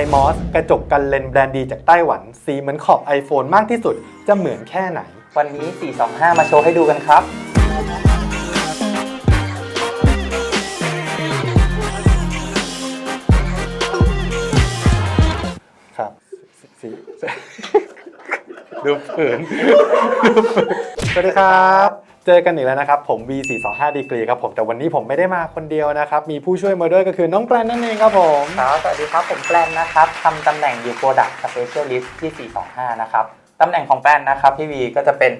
iMOS กระจกกันเลนส์แบรนด์ดีจากไต้หวัน สีเหมือนขอบ iPhone มากที่สุด จะเหมือนแค่ไหน วันนี้ 425 มาโชว์ให้ดูกันครับ ครับสีดูฝืนดูฝืนสวัสดีครับ เจอกันอีกแล้วนะครับ ผม V425 ดีกรีครับผมแต่วันนี้ผมไม่ได้มาคนเดียวนะครับ มีผู้ช่วยมาด้วยก็คือน้องแกรนนั่นเองครับผมครับสวัสดีครับผมแปลนนะครับทำตำแหน่งอยู่ Product Specialist ที่ 425 นะครับตำแหน่งของแปลนนะครับพี่วีก็จะเป็น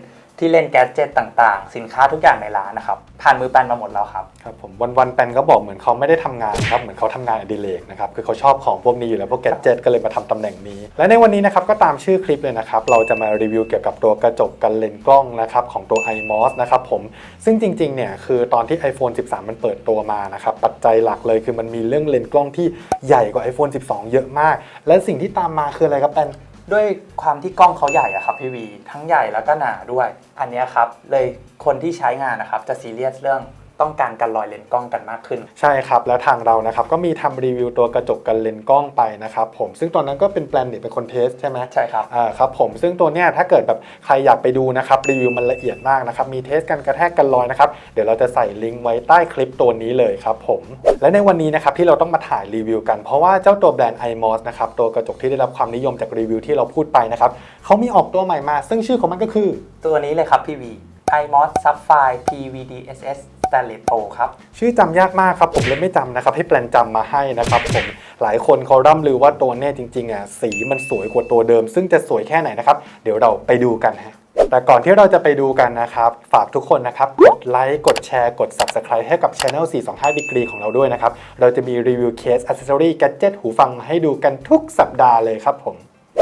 ที่เล่นแกดเจิตต่างๆ สินค้าทุกอย่างในร้านนะครับ ผ่านมือแปนมาหมดแล้วครับ ครับผมวันๆแปนก็บอกเหมือนเขาไม่ได้ทำงานครับเหมือนเขาทำงานอดิเรกนะครับคือเขาชอบของพวกนี้อยู่แล้วพวกแกดเจิตก็เลยมาทำตำแหน่งนี้ และในวันนี้นะครับก็ตามชื่อคลิปเลยนะครับเราจะมารีวิวเกี่ยวกับตัวกระจกกันเลนส์กล้องนะครับของตัว iMOS นะครับผม ซึ่งจริงๆ เนี่ยคือตอนที่ iPhone 13 มันเปิดตัวมานะครับปัจจัยหลักเลยคือมันมีเรื่องเลนส์กล้องที่ใหญ่กว่า iPhone 12 เยอะมาก และสิ่งที่ตามมาคืออะไรครับแปน ด้วยความที่กล้องเขาใหญ่อะครับพี่วี ทั้งใหญ่แล้วก็หนาด้วย อันเนี้ยครับเลยคนที่ใช้งานนะครับจะซีเรียสเรื่อง ต้องการกันรอยเลนส์กล้องกันมากขึ้น ใช่ครับ แล้วทางเรานะครับก็มีทำรีวิวตัวกระจกกันเลนส์กล้องไปนะครับผมซึ่งตอนนั้นก็เป็นแปลนเน็ตเป็นคนเทสใช่ไหมใช่ครับอ่าครับผมซึ่งตัวเนี้ยถ้าเกิดแบบใครอยากไปดูนะครับรีวิวมันละเอียดมากนะครับมีเทสกันกระแทกกันลอยนะครับเดี๋ยวเราจะใส่ลิงก์ไว้ใต้คลิปตัวนี้เลยครับผมและในวันนี้นะครับที่เราต้องมาถ่ายรีวิวกันเพราะว่าเจ้าตัวแบรนด์ iMOS นะครับตัวกระจกที่ได้รับความนิยมจากรีวิวที่เราพูดไปนะครับเขามีออกตัวใหม่มา ซึ่งชื่อของมันก็คือตัวนี้เลยครับพี่วี iMOS Sapphire PVDSS Stainless Pro ครับ ชื่อจำยากมากครับ ผมเลยไม่จำนะครับ ให้แปลนจำมาให้นะครับ ผมหลายคนเขาร่ำลือว่าตัวเนี้ยจริงๆอะสีมันสวยกว่าตัวเดิม ซึ่งจะสวยแค่ไหนนะครับ เดี๋ยวเราไปดูกันฮะแต่ก่อนที่เราจะไปดูกันนะครับ ฝากทุกคนนะครับ กดไลค์ กดแชร์ กด Subscribe ให้กับ Channel 425 Degree ของเราด้วยนะครับ เราจะมีรีวิวเคสอัซเซอรี่แกจ g e t หูฟังมาให้ดูกันทุกสัปดาห์เลยครับผม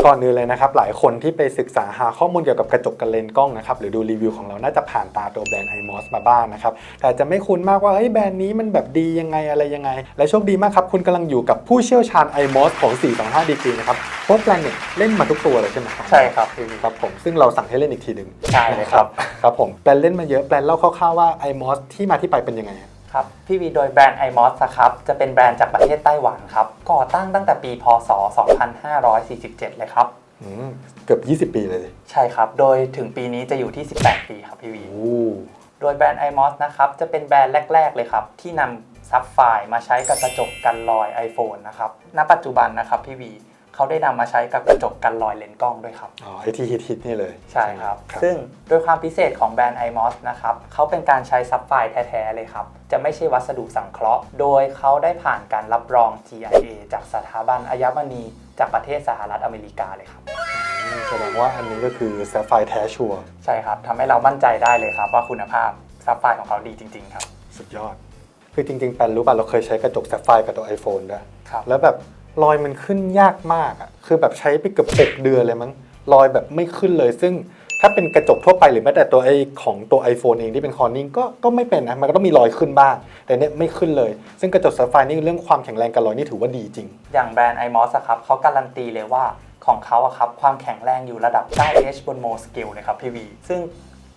ก่อนอื่นเลยนะครับหลายคนที่ไปศึกษาหาข้อมูลเกี่ยวกับกระจกกันเลนส์กล้องนะครับหรือดูรีวิวของเราน่าจะผ่านตาตัวแบรนด์ iMOS มาบ้างนะครับแต่อาจจะไม่คุ้นมากว่าเฮ้ยแบรนด์นี้มันแบบดียังไงอะไรยังไง และโชคดีมากครับ คุณกำลังอยู่กับผู้เชี่ยวชาญ iMOS ของ 425 degree นะครับเพราะแบรนด์เนี่ยเล่นมาทุกตัวเลยใช่ไหมครับใช่ครับพี่วีครับผมซึ่งเราสั่งให้เล่นอีกทีหนึ่งใช่เลยครับครับผมแบรนด์เล่นมาเยอะแบรนด์เล่าคร่าวๆว่า iMOS ที่มาที่ไปเป็นยังไง ครับพี่วีโดยแบรนด์ iMOS นะครับจะเป็นแบรนด์จากประเทศไต้หวันครับก่อตั้งตั้งแต่ปีพศ 2547 เลยครับอืมเกือบ 20 ปีเลยใช่ครับ โดยถึงปีนี้จะอยู่ที่ 18 ปีครับพี่วี โอ้ โดยแบรนด์ iMOS นะครับ จะเป็นแบรนด์แรก ๆ เลยครับ ที่นำซับไฟล์มาใช้กับกระจกกันรอย iPhone นะครับ ณ ปัจจุบันนะครับพี่วี เขาได้นำมาใช้กับกระจกกันรอยเลนส์กล้องด้วยครับอ๋อไอที่ฮิตๆนี่เลยใช่ครับครับ ซึ่งโดยความพิเศษของแบรนด์ iMOS นะครับเขาเป็นการใช้ซับไฟล์แท้ๆเลยครับ จะไม่ใช่วัสดุสังเคราะห์ โดยเขาได้ผ่านการรับรอง GIA จากสถาบันอัญมณี จากประเทศสหรัฐอเมริกาเลยครับอืมแสดงว่าอันนี้ก็คือแซฟไฟแท้ชัวร์ใช่ครับทำให้เรามั่นใจได้เลยครับ ว่าคุณภาพซับไฟล์ของเขาดีจริง ๆ ครับ สุดยอด คือจริง ๆ แปนรู้ป่ะเราเคยใช้กระจกแซฟไฟร์กับตัว iPhone ด้วยครับแล้วแบบ รอยมันขึ้นยากมากอะคือแบบใช้ไปเกือบ6เดือนเลยมั้งรอยแบบไม่ขึ้นเลย ซึ่งถ้าเป็นกระจกทั่วไปหรือแม้แต่ตัวไอของตัว iPhone เองที่เป็นคอร์นิ่งก็ก็ไม่เป็นนะมันก็ต้องมีรอยขึ้นบ้าง แต่เนี้ยไม่ขึ้นเลย ซึ่งกระจกแซฟไฟร์นี่เรื่องความแข็งแรงกับรอยนี่ถือว่าดีจริง อย่างแบรนด์ iMOS อะครับเขาการันตีเลยว่าของเขาอะครับความแข็งแรงอยู่ระดับ 9H บนโมสเกลเลยครับพี่วีซึ่ง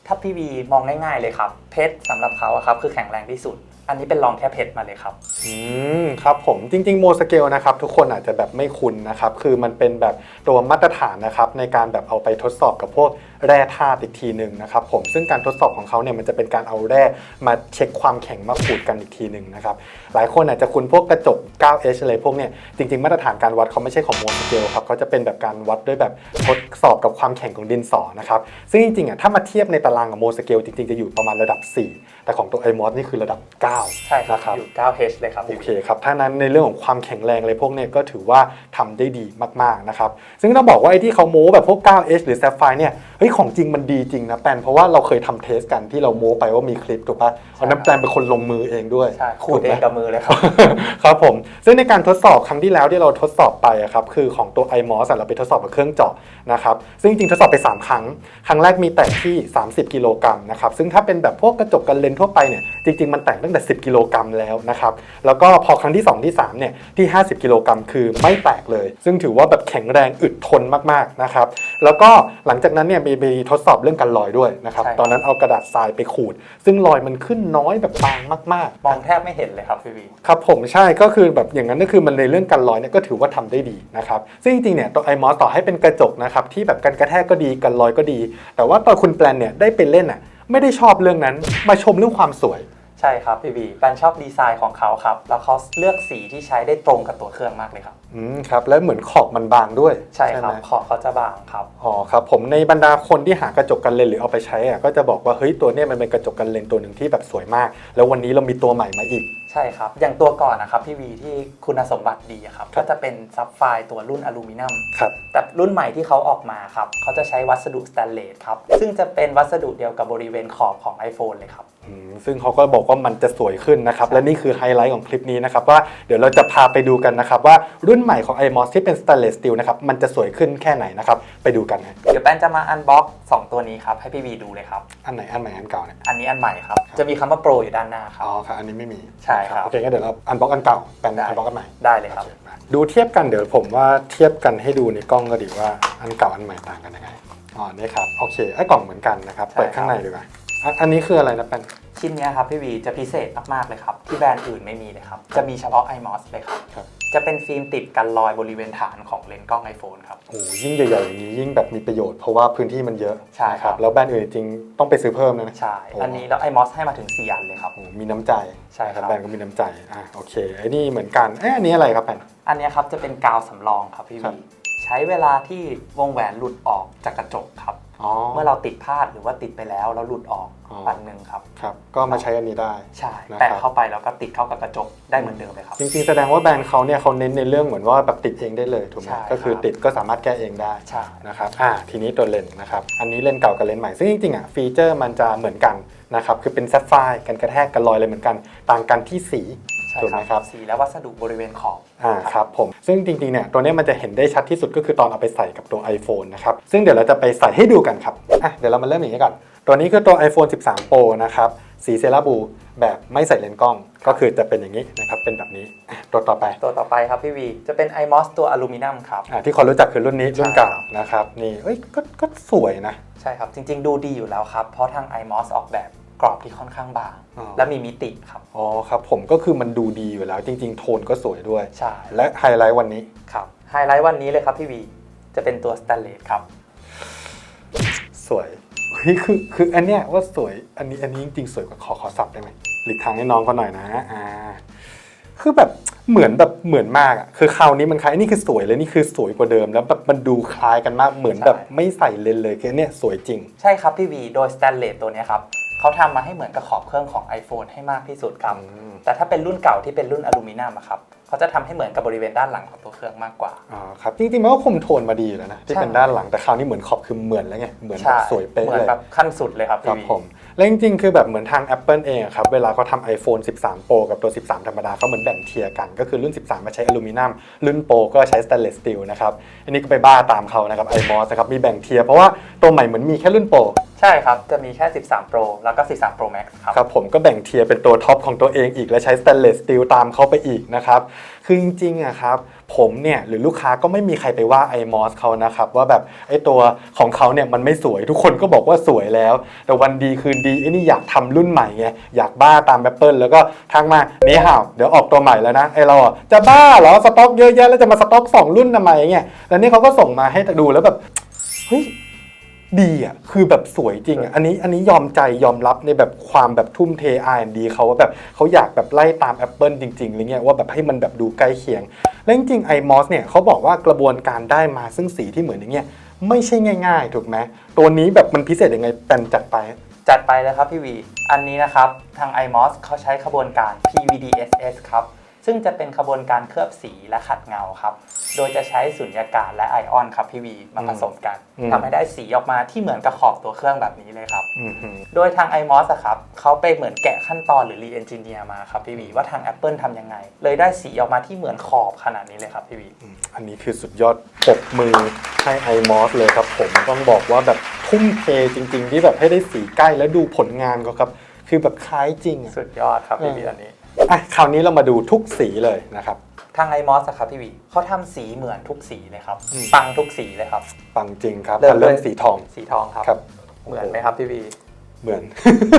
ถ้าพี่วีมองง่ายๆเลยครับเพชรสำหรับเขาอะครับคือแข็งแรงที่สุด อันนี้เป็นรองแค่เพชรมาเลยครับ อืม ครับผมจริงๆโมสเกลนะครับทุกคนอาจจะแบบไม่คุ้นนะครับคือมันเป็นแบบตัวมาตรฐานนะครับในการแบบเอาไปทดสอบกับพวกแร่ธาตุอีกทีหนึ่งนะครับผมซึ่งการทดสอบของเขาเนี่ยมันจะเป็นการเอาแร่มาเช็คความแข็งมาขูดกันอีกทีหนึ่งนะครับหลายคนอาจจะคุ้นพวกกระจก 9H อะไรพวกเนี่ยจริงๆ มาตรฐานการวัดเขาไม่ใช่ของโมสเกลครับเขาจะเป็นแบบการวัดด้วยแบบทดสอบกับความแข็งของดินสอนะครับซึ่งจริงๆอะถ้ามาเทียบในตารางกับโมสเกลจริงๆจะอยู่ประมาณระดับ 4 แต่ของตัว iMOS นี่คือระดับ 9 ใช่ครับนะครับอยู่ 9H เลยครับ โอเคครับถ้านั้นในเรื่องของความแข็งแรงอะไรพวกนี้ก็ถือว่าทำได้ดีมากๆนะครับ ซึ่งต้องบอกว่าไอ้ที่เขาโม้แบบพวก 9H หรือ Sapphire เนี่ย ฮ้ยของจริงมันดีจริงนะแปนเพราะว่าเราเคยทำเทสกันที่เราโม้ไปว่ามีคลิปถูกปะเอาน้ำแปนเป็นคนลงมือเองด้วยใช่ขูดเอถูงกไหม กับมือเลยครับ ครับผม ซึ่งในการทดสอบครั้งที่แล้วที่เราทดสอบไปอะครับคือของตัว iMOS อะเราไปทดสอบกับเครื่องเจาะนะครับซึ่งจริงๆทดสอบไป 3 ครั้ง ครั้งแรกมีแต่งที่ 30 กิโลกรัมนะครับซึ่งถ้าเป็นแบบพวกกระจกกันเลนส์ทั่วไปเนี่ยจริง ๆ มันแต่งตั้งแต่ 10 กิโลกรัมแล้วนะครับแล้วก็พอครั้งที่ 2 ที่3เนี่ยที่ 50 กิโลกรัมคือไม่แตกเลย ซึ่งถือว่าแบบแข็งแรงอึดทนมากๆนะครับแล้วก็หลังจากนั้นเนี่ยมีไปทดสอบเรื่องการลอยด้วยนะครับ ใช่ครับ ตอนนั้นเอากระดาษทรายไปขูด ซึ่งรอยมันขึ้นน้อยแบบบางมากๆมองแทบไม่เห็นเลยครับพี่วีครับผมใช่ก็คือแบบอย่างนั้นก็คือมันในเรื่องการลอยเนี่ยก็ถือว่าทำได้ดีนะครับ ซึ่งจริงๆเนี่ยตัวไอมอสต่อให้เป็นกระจกนะครับที่แบบกันกระแทกก็ดีกันลอยก็ดี แต่ว่าตอนคุณแปลนเนี่ยได้ไปเล่นอะไม่ได้ชอบเรื่องนั้นมาชมเรื่องความสวย ใช่ครับพี่วีแปนชอบดีไซน์ของเขาครับ แล้วเขาเลือกสีที่ใช้ได้ตรงกับตัวเครื่องมากเลยครับ อืมครับ แล้วเหมือนขอบมันบางด้วยใช่ครับ ไหมขอบเขาจะบางครับ อ๋อครับ ผมในบรรดาคนที่หากระจกกันเลนหรือเอาไปใช้อะก็จะบอกว่าเฮ้ยตัวเนี้ยมันเป็นกระจกกันเลนตัวหนึ่งที่แบบสวยมาก แล้ววันนี้เรามีตัวใหม่มาอีก ใช่ครับ อย่างตัวก่อนนะครับพี่วีที่คุณสมบัติดีอะครับ ครับ ก็จะเป็นซับไฟร์ตัวรุ่นอลูมิเนียม ครับ แต่รุ่นใหม่ที่เขาออกมาครับ เขาจะใช้วัสดุสแตนเลสครับ ซึ่งจะเป็นวัสดุเดียวกับบริเวณขอบของ iPhone เลยครับอืม ซึ่งเขาก็บอกว่ามันจะสวยขึ้นนะครับ และนี่คือไฮไลท์ของคลิปนี้นะครับว่าเดี๋ยวเราจะพาไปดูกันนะครับ ว่ารุ่นใหม่ของ iMOS ที่เป็น stainless steel นะครับ มันจะสวยขึ้นแค่ไหนนะครับ ไปดูกันนะเดี๋ยวแป้นจะมาอันบ็อกสองตัวนี้ครับ ให้พี่วีดูเลยครับ อันไหนอันใหม่อันเก่าเนี่ยอันนี้อันใหม่ครับ จะมีคำว่าโปรอยู่ด้านหน้าครัอ๋บอครับอันนี้ไม่มีใช่ครับโอเคงั้นเดี๋ยวเราอันบ็อกอันเก่าเป็นได้อันบ็อกอันใหม่ได้เลยครับโอมาดูเทียบกันเดี๋ยวผมว่าเทียบกันให้ดูในกล้องก็ดีว่าอันเก่าอันใหม่ต่างกันยังไงอ๋อนี่ครับโอเคไอ้กล่องเหมือนกันนะครับใช่เปิดข้างในดีกว่า อะอันนี้คืออะไรนะเป็นชิ้นเนี้ยครับพี่วีจะพิเศษมากๆเลยครับ ที่แบรนด์อื่นไม่มีเลยครับ จะมีเฉพาะ iMOS เลยครับครับจะเป็นฟิล์มติดกันรอยบริเวณฐานของเลนส์กล้อง iPhone ครับ โอ้ยิ่งใหญ่ๆอย่างนี้ยิ่งแบบมีประโยชน์เพราะว่าพื้นที่มันเยอะใช่นะครับแล้วแบรนด์อื่นจริงๆต้องไปซื้อเพิ่มนะ ใช่ โอ้ อันนี้แล้ว iMOS ให้มาถึง 4 อันเลยครับ โอ้มีน้ำใจใช่ครับ แบรนด์ก็มีน้ำใจอะโอเคไอ้นี่เหมือนกันเอ๊ะอันนี้อะไรครับแปน อันเนี้ยครับจะเป็นกาวสำรองครับพี่ครัวีบใช้เวลาที่วงแหวนหลุดออกจากกระจกครับอ๋อ เมื่อเราติดพลาดหรือว่าติดไปแล้วแล้วหลุดออกอ๋อปันหนึ่งครับครับก็มาใช้อันนี้ได้ใช่นะครับแตะเข้าไปแล้วก็ติดเข้ากับกระจกได้เหมือนเดิมเลยครับจริงๆแสดงว่าแบรนด์เขาเนี่ยเขาเน้นในเรื่องเหมือนว่าแบบติดเองได้เลยถูกไหมใช่ก็คือครับติดก็สามารถแก้เองได้ใช่นะครับอ่าทีนี้ตัวเลนส์นะครับอันนี้เลนส์เก่ากับเลนส์ใหม่ซึ่งจริงๆอะฟีเจอร์มันจะเหมือนกันนะครับคือเป็นแซฟไฟร์กันกระแทกกันลอยเลยเหมือนกัน ต่างกันที่สี ใช่ถูกไหมครับสีและวัสดุบริเวณขอบอ่าครับผมซึ่งจริงๆเนี่ยตัวเนี้ยมันจะเห็นได้ชัดที่สุดก็คือตอนเอาไปใส่กับตัว iPhone นะครับซึ่งเดี๋ยวเราจะไปใส่ให้ดูกันครับอะเดี๋ยวเรามาเริ่มอย่างนี้ก่อนตัวนี้คือตัว iPhone 13 Pro นะครับสีเซราบูแบบไม่ใส่เลนส์กล้อง ก็คือจะเป็นอย่างนี้นะครับ เป็นแบบนี้อะตัวต่อไป ตัวต่อไปครับพี่วี จะเป็น iMOS ตัวอลูมิเนียมครับอะที่คนรู้จักคือรุ่นนี้ รุ่นเก่าใช่นะครับ นี่เอ้ยก็ก็สวยนะ ใช่ครับ จริง ๆ ดูดีอยู่แล้วครับ เพราะทาง iMOS ออกแบบ กรอบที่ค่อนข้างบาง อ๋อ และมีมิติครับ อ๋อครับผมก็คือมันดูดีอยู่แล้ว จริง ๆ โทนก็สวยด้วย ใช่และไฮไลท์วันนี้ ครับไฮไลท์วันนี้เลยครับพี่วีจะเป็นตัวสแตนเลสครับ สวยเฮ้ยคือคืออันเนี้ยว่าสวยอันนี้อันนี้จริงๆสวยกว่าขอขอสับได้ไหมหลีกทางให้น้องเขาหน่อยนะอ่าคือแบบเหมือนแบบเหมือนมากอะคือคราวนี้มันคล้ายนี่คือสวยเลยนี่คือสวยกว่าเดิมแล้วแบบมันดูคล้ายกันมากเหมือนแบบไม่ใส่เลนส์เลยคืออนเนี้ยสวยจริง ใช่ครับพี่วีโดยสแตนเลสตัวเนี้ยครับ เขาทำมาให้เหมือนกับขอบเครื่องของ iPhone ให้มากที่สุดครับอืมแต่ถ้าเป็นรุ่นเก่าที่เป็นรุ่นอลูมิเนียมอะครับเขาจะทำให้เหมือนกับบริเวณด้านหลังของตัวเครื่องมากกว่าอ่าครับจริงๆมันก็คุมโทนมาดีอยู่แล้วนะที่ใช่เป็นด้านหลังแต่คราวนี้เหมือนขอบคือเหมือนแล้วไงเหมือนแบบสวยเป๊ะเหมือเลนยแบบขั้นสุดเลยครับครัพี่บวีผม และจริงๆ คือแบบเหมือนทาง Apple เองอะครับ เวลาเขาทำ iPhone 13 Pro กับตัว 13 ธรรมดาเขาเหมือนแบ่งเทียร์กัน ก็คือรุ่น 13 มาใช้อลูมิเนียม รุ่น Pro ก็ใช้ stainless steel นะครับ อันนี้ก็ไปบ้าตามเขานะครับ iMOS นะครับ มีแบ่งเทียร์เพราะว่าตัวใหม่เหมือนมีแค่รุ่น Pro ใช่ครับ จะมีแค่ 13 Pro แล้วก็ 13 Pro Max ครับ ครับ ผมก็แบ่งเทียร์เป็นตัวท็อปของตัวเองอีกและใช้ stainless steel ตามเข้าไปอีกนะครับ คือจริงๆอะครับ ผมเนี่ยหรือลูกค้าก็ไม่มีใครไปว่าไอมอสเขานะครับ ว่าแบบไอ้ตัวของเขาเนี่ยมันไม่สวยทุกคนก็บอกว่าสวยแล้ว แต่วันดีคืนดีไอ้นี่อยากทำรุ่นใหม่ไงอยากบ้าตามแอปเปิลแล้วก็ทักมานี่ห่าวเดี๋ยวออกตัวใหม่แล้วนะไอเราจะบ้าเหรอสต็อกเยอะแยะแล้วจะมาสต็อกสองรุ่นทำไมเงี้ยแล้วนี่เขาก็ส่งมาให้ดูแล้วแบบเฮ้ย ดีอะคือแบบสวยจริงอะอันนี้อันนี้ยอมใจยอมรับในแบบความแบบทุ่มเท R&D เขาว่าแบบเขาอยากแบบไล่ตาม Apple จริงๆอะไรเงี้ยว่าแบบให้มันแบบดูใกล้เคียง และจริงๆ iMOS เนี่ยเขาบอกว่ากระบวนการได้มาซึ่งสีที่เหมือนอย่างเงี้ยไม่ใช่ง่ายๆ ถูกไหมตัวนี้แบบมันพิเศษยังไงแปนจัดไป จัดไปเลยครับพี่วี อันนี้นะครับ ทาง iMOS เขาใช้ขบวนการ PVDSS ครับ ซึ่งจะเป็นขบวนการเคลือบสีและขัดเงาครับ โดยจะใช้สุญญากาศและไอออนครับพี่วีมาผสมกันอืมทำให้ได้สีออกมาที่เหมือนกับขอบตัวเครื่องแบบนี้เลยครับอือหือโดยทาง iMOS อะครับเขาไปเหมือนแกะขั้นตอนหรือ re-engineer มาครับพี่วีว่าทาง Apple ทำยังไง เลยได้สีออกมาที่เหมือนขอบขนาดนี้เลยครับพี่วีอืมอันนี้คือสุดยอดปรบมือให้ iMOS เลยครับ ผมต้องบอกว่าแบบทุ่มเทจริง ๆ ที่แบบให้ได้สีใกล้แล้วดูผลงานเขาครับ คือแบบคล้ายจริงอะสุดยอดครับพี่วีเอออัอันนี้อะคราวนี้เรามาดูทุกสีเลยนะครับ ทางไอมอสครับพี่วีเขาทำสีเหมือนทุกสีเลยครับ อืม ปังทุกสีเลยครับ ปังจริงครับเริ่ม แต่เรื่องด้วยสีทอง สีทองครับ ครับ เหมือนไหมครับพี่วีเหมือน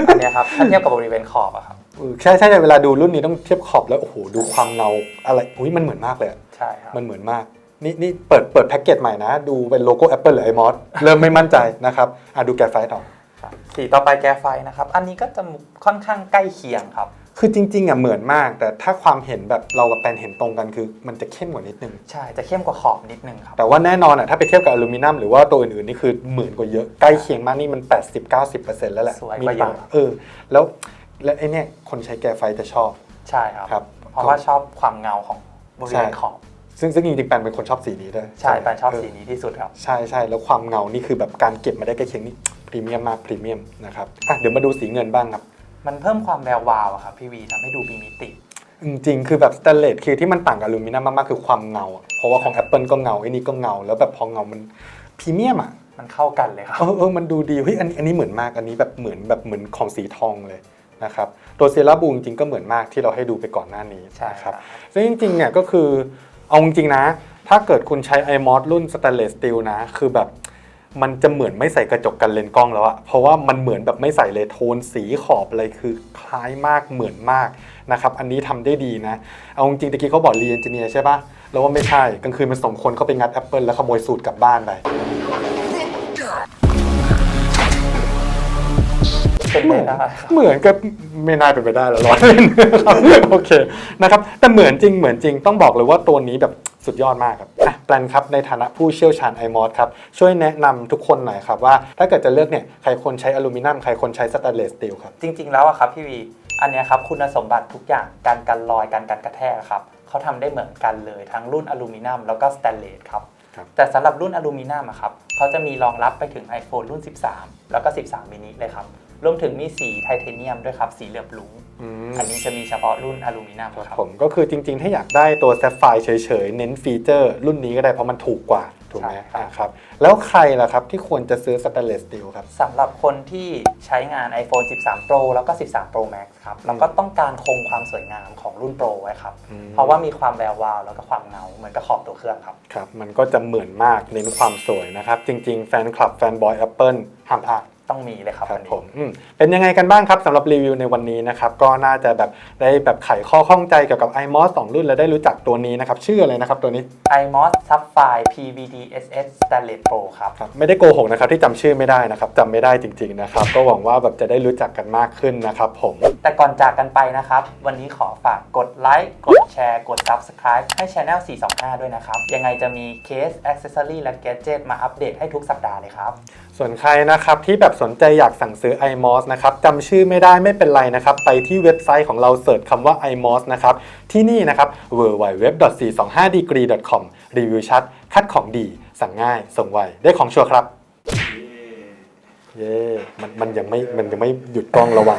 อันเนี้ยครับถ้าเทียบกับบริเวณขอบอะครับ เออใช่ใช่ใช่เวลาดูรุ่นนี้ต้องเทียบขอบแล้วโอ้โหดูความเงาอะไรอุ้ยมันเหมือนมากเลยอะใช่ครับ มันเหมือนมาก นี่นี่เปิดเปิดแพ็กเกจใหม่นะ ดูเป็นโลโก้ Apple หรือ iMOS เริ่มไม่มั่นใจนะครับอะดูแกะไฟต่อ ครับสีต่อไปแก้ไฟนะครับ อันนี้ก็จะค่อนข้างใกล้เคียงครับ คือจริงๆอะเหมือนมาก แต่ถ้าความเห็นแบบเรากับแปนเห็นตรงกันคือ มันจะเข้มกว่านิดนึง ใช่จะเข้มกว่าขอบนิดนึงครับ แต่ว่าแน่นอนอะถ้าไปเทียบกับอลูมิเนียมหรือว่าตัวอื่นๆนี่คือเหมือนกว่าเยอะใกล้เคียงมากนี่มัน 80-90%แล้วแหละสวยมีกว่าเยอะปากเออ แล้วและไอเนี่ยคนใช้แกะไฟจะชอบใช่ครับ ครับ เพราะว่าชอบความเงาของบริเวณใช่ ขอบซึ่งซึ่งจริงๆแปนเป็นคนชอบสีนี้ด้วยใช่ไหมแปนชอบเสีนี้ที่สุดครับ ใช่ใช่แล้วความเงานี่คือแบบการเก็บมาได้ใกล้เคียงนี่พรีเมียมมากพรีเมียมนะครับอะเดี๋ยวมาดูสีเงินบ้างครับ มันเพิ่มความแวววาวอะครับพี่วีทำให้ดูมีมิติ จริงๆ คือแบบสแตนเลสคือที่มันต่างกับอลูมิเนียมมากๆ คือความเงาอะเพราะว่าของ Apple ก็เงาไอ้นี่ก็เงา แล้วแบบพอเงามันพรีเมียมอะมันเข้ากันเลยครับ เออเออมันดูดีเฮ้ยอันนี้อันนี้เหมือนมากอันนี้แบบเหมือนแบบเหมือนของสีทองเลยนะครับตัวเซราบูจริงๆก็เหมือนมากที่เราให้ดูไปก่อนหน้านี้ใช่นะคครัรับ บ ซึ่งจริงๆเนี่ยก็คือเอาจริงๆนะ ถ้าเกิดคุณใช้ iMOS รุ่นสแตนเลสสตีลนะ คือแบบ มันจะเหมือนไม่ใส่กระจกกันเลนส์กล้องแล้วอะเพราะว่ามันเหมือนแบบไม่ใส่เลยโทนสีขอบอะไรคือคล้ายมากเหมือนมากนะครับ อันนี้ทำได้ดีนะ เอาจริงๆตะกี้เขาบอกรีเอนจิเนียร์ใช่ปะแล้วว่าไม่ใช่กลางคืนมันส่งคนเข้าไปงัด Apple แล้วขโมยสูตรกลับบ้านไปเป็นไปได้ครับเหมือนกับไม่น่าเป็นไปได้หรอกร้อนเล่นครับโอเคนะครับแต่เหมือนจริงเหมือนจริงต้องบอกเลยว่าตัวนี้แบบสุดยอดมากครับอะ แปลนครับในฐานะผู้เชี่ยวชาญ iMOS ครับช่วยแนะนำทุกคนหน่อยครับว่าถ้าเกิดจะเลือกเนี่ยใครควรใช้อลูมิเนียมใครควรใช้สแตนเลสสตีลครับจริง ๆ แล้วอะครับพี่วีอันเนี้ยครับคุณสมบัติทุกอย่างการกันรอยการกันกระแทกครับเขาทำได้เหมือนกันเลยทั้งรุ่นอลูมิเนียมแล้วก็สแตนเลสครับครับแต่สำหรับรุ่นอลูมิเนียมอะครับเขาจะมีรองรับไปถึง iPhone รุ่น 13 แล้วก็ 13มินิเลยครับรวมถึงมีสีไทเทเนียมด้วยครับสีเหลือบลุ้ง อืมอันนี้จะมีเฉพาะรุ่นอลูมิเนียมครับครับผมก็คือจริงๆ ถ้าอยากได้ตัวแซฟไฟร์เฉยๆ เน้นฟีเจอร์รุ่นนี้ก็ได้เพราะมันถูกกว่า ถูกไหมใช่ครับอ่าครับ แล้วใครล่ะครับที่ควรจะซื้อสแตนเลสสตีลครับ สำหรับคนที่ใช้งาน iPhone 13 Pro แล้วก็ 13 Pro Max ครับแล้วก็ต้องการคงความสวยงามของรุ่น Pro ไว้ครับ อืม เพราะว่ามีความแวววาวแล้วก็ความเงาเหมือนกับขอบตัวเครื่องครับ ครับ มันก็จะเหมือนมากเน้นความสวยนะครับ จริงๆ แฟนคลับแฟนบอย Apple ห้ามพลาด ต้องมีเลยครับครัอับนผนี้มอืมเป็นยังไงกันบ้างครับสำหรับรีวิวในวันนี้นะครับ ก็น่าจะแบบได้แบบไขข้อข้องใจเกี่ยวกับ iMOS 2 รุ่น และได้รู้จักตัวนี้นะครับ ชื่ออะไรนะครับตัวนี้ iMOS Sapphire PVD-SS Stainless Pro ครับ ครับไม่ได้โกหกนะครับที่จำชื่อไม่ได้นะครับจำไม่ได้จริงๆนะครับ ก็หวังว่าแบบจะได้รู้จักกันมากขึ้นนะครับผม แต่ก่อนจากกันไปนะครับ วันนี้ขอฝากกดไลค์กดแชร์ กด Subscribe ให้ Channel 425 ด้วยนะครับ ยังไงจะมีเคส Accessory และ Gadget มาอัปเดตให้ทุกสัปดาห์เลยครับส่วนใครนะครับที่แบบสนใจอยากสั่งซื้อ iMOS นะครับจำชื่อไม่ได้ไม่เป็นไรนะครับ ไปที่เว็บไซต์ของเราเสิร์ชคำว่า iMOS นะครับ ที่นี่นะครับ www.425degree.com รีวิวชัด คัดของดี สั่งง่าย ส่งไว ได้ของชัวร์ครับ เย้ มันมันยังไม่ มันยังไม่หยุดกล้องระวัง